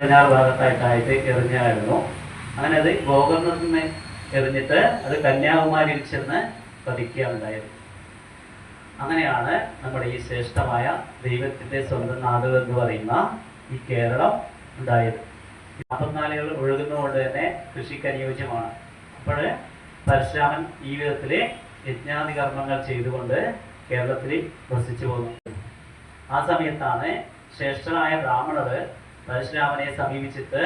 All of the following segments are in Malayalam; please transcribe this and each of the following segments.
പതിനാറ് ഭാഗത്തായിട്ടായിട്ട് എറിഞ്ഞായിരുന്നു. അങ്ങനെ അത് ഗോകർണത്തിൽ നിന്ന് എറിഞ്ഞിട്ട് അത് കന്യാകുമാരിയിൽ ചെന്ന് പതിക്കുകയുണ്ടായിരുന്നു. അങ്ങനെയാണ് നമ്മുടെ ഈ ശ്രേഷ്ഠമായ ദൈവത്തിന്റെ സ്വന്തം നാട് എന്ന് പറയുന്ന ഈ കേരളം ഉണ്ടായത്. നാൽപ്പത്തിനാലുകൾ ഒഴുകുന്നതുകൊണ്ട് തന്നെ കൃഷിക്ക് അനുയോജ്യമാണ്. അപ്പോൾ പരശുരാമൻ ഈ വിധത്തിലെ യജ്ഞാതി കർമ്മങ്ങൾ ചെയ്തുകൊണ്ട് കേരളത്തിൽ വസിച്ചു പോകുന്നത് ആ സമയത്താണ് ശ്രേഷ്ഠനായ ബ്രാഹ്മണർ പരശുരാമനെ സമീപിച്ചിട്ട്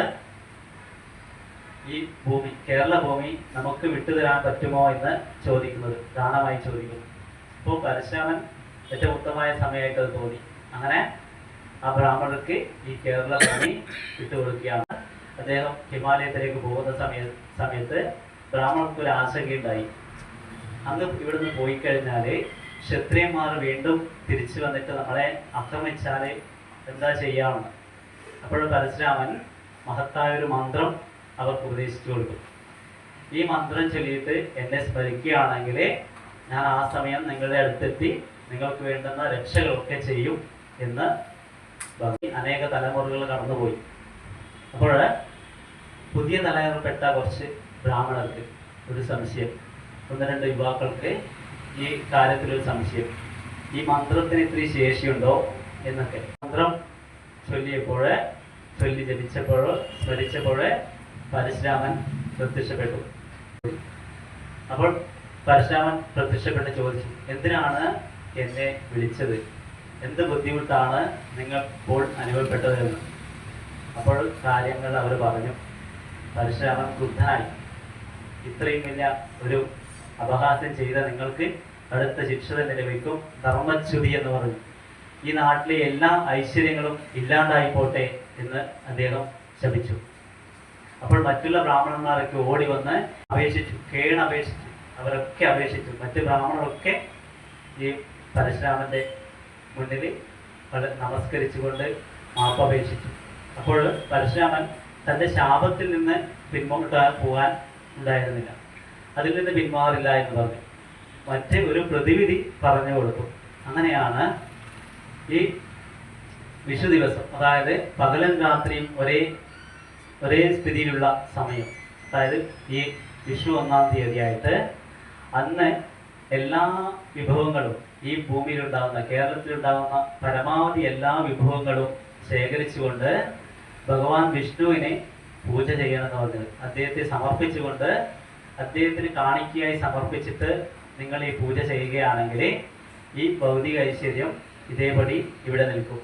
ഈ ഭൂമി കേരള ഭൂമി നമുക്ക് വിട്ടുതരാൻ പറ്റുമോ എന്ന് ചോദിക്കുന്നത് ദാനമായി ചോദിക്കുന്നു. അപ്പോൾ പരശുരാമൻ ഏറ്റവും ഉത്തമമായ സമയമായിട്ട് അത് തോന്നി. അങ്ങനെ ആ ബ്രാഹ്മണർക്ക് ഈ കേരള ഭൂമി വിട്ടുകൊടുക്കുകയാണ് അദ്ദേഹം ഹിമാലയത്തിലേക്ക് പോകുന്ന സമയ സമയത്ത് ബ്രാഹ്മണർക്ക് ഒരു ആശങ്കയുണ്ടായി. അന്ന് ഇവിടുന്ന് പോയി കഴിഞ്ഞാൽ ക്ഷത്രിയന്മാർ വീണ്ടും തിരിച്ചു വന്നിട്ട് നമ്മളെ ആക്രമിച്ചാൽ എന്താ ചെയ്യാമെന്ന്. അപ്പോൾ പരശുരാമൻ മഹത്തായ ഒരു മന്ത്രം അവർക്ക് ഉപദേശിച്ചു കൊടുക്കും ഈ മന്ത്രം ചൊല്ലിയിട്ട് എന്നെ സ്മരിക്കുകയാണെങ്കിൽ ഞാൻ ആ സമയം നിങ്ങളുടെ അടുത്തെത്തി നിങ്ങൾക്ക് വേണ്ടുന്ന രക്ഷകളൊക്കെ ചെയ്യും എന്ന് അനേക തലമുറകൾ കടന്നുപോയി. അപ്പോൾ പുതിയ തലമുറപ്പെട്ട കുറച്ച് ബ്രാഹ്മണർക്ക് ഒരു സംശയം ഒന്ന് രണ്ട് യുവാക്കൾക്ക് ഈ കാര്യത്തിലൊരു സംശയം. ഈ മന്ത്രത്തിന് ഇത്തിരി ശേഷിയുണ്ടോ എന്നൊക്കെ. മന്ത്രം ചൊല്ലിയപ്പോൾ ചൊല്ലി ജപിച്ചപ്പോൾ സ്മരിച്ചപ്പോൾ പരശുരാമൻ പ്രത്യക്ഷപ്പെട്ടു. അപ്പോൾ പരശുരാമൻ പ്രത്യക്ഷപ്പെട്ട് ചോദിച്ചു എന്തിനാണ് എന്നെ വിളിച്ചത്? എന്ത് ബുദ്ധിമുട്ടാണ് നിങ്ങൾ ഇപ്പോൾ അനുഭവപ്പെട്ടത് എന്ന്? അപ്പോൾ കാര്യങ്ങൾ അവർ പറഞ്ഞു പരശുരാമൻ ക്രുദ്ധനായി. ഇത്രയും വലിയ ഒരു അപഹാസ്യം ചെയ്ത നിങ്ങൾക്ക് അടുത്ത ശിക്ഷ തന്നെ ലഭിക്കും. ധർമ്മച്യുതി എന്ന് പറഞ്ഞു. ഈ നാട്ടിലെ എല്ലാ ഐശ്വര്യങ്ങളും ഇല്ലാണ്ടായി പോട്ടെ എന്ന് അദ്ദേഹം ശപിച്ചു. അപ്പോൾ മറ്റുള്ള ബ്രാഹ്മണന്മാരൊക്കെ ഓടി വന്ന് അപേക്ഷിച്ചു കേണ അപേക്ഷിച്ചു അവരൊക്കെ അപേക്ഷിച്ചു. മറ്റു ബ്രാഹ്മണരൊക്കെ ഈ പരശുരാമന്റെ മുന്നിൽ നമസ്കരിച്ചുകൊണ്ട് മാപ്പപേക്ഷിച്ചു. അപ്പോൾ പരശുരാമൻ തന്റെ ശാപത്തിൽ നിന്ന് പിന്മുട്ട പോകാൻ ഉണ്ടായിരുന്നില്ല. അതിൽ നിന്ന് പിന്മാറില്ല എന്ന് പറഞ്ഞു. മറ്റേ ഒരു പ്രതിവിധി പറഞ്ഞു കൊടുത്തു. അങ്ങനെയാണ് ഈ വിഷു ദിവസം അതായത് പകലും രാത്രിയും ഒരേ ഒരേ സ്ഥിതിയിലുള്ള സമയം. അതായത് ഈ വിഷു ഒന്നാം തീയതിയായിട്ട് അന്ന് എല്ലാ വിഭവങ്ങളും ഈ ഭൂമിയിലുണ്ടാകുന്ന കേരളത്തിലുണ്ടാകുന്ന പരമാവധി എല്ലാ വിഭവങ്ങളും ശേഖരിച്ചുകൊണ്ട് ഭഗവാൻ വിഷ്ണുവിനെ പൂജ ചെയ്യണമെന്ന് പറഞ്ഞത് അദ്ദേഹത്തെ സമർപ്പിച്ചുകൊണ്ട് അദ്ദേഹത്തിന് കാണിക്കയായി സമർപ്പിച്ചിട്ട് നിങ്ങൾ ഈ പൂജ ചെയ്യുകയാണെങ്കിൽ ഈ ഭൗതിക ഐശ്വര്യം ഇതേപടി ഇവിടെ നിൽക്കും.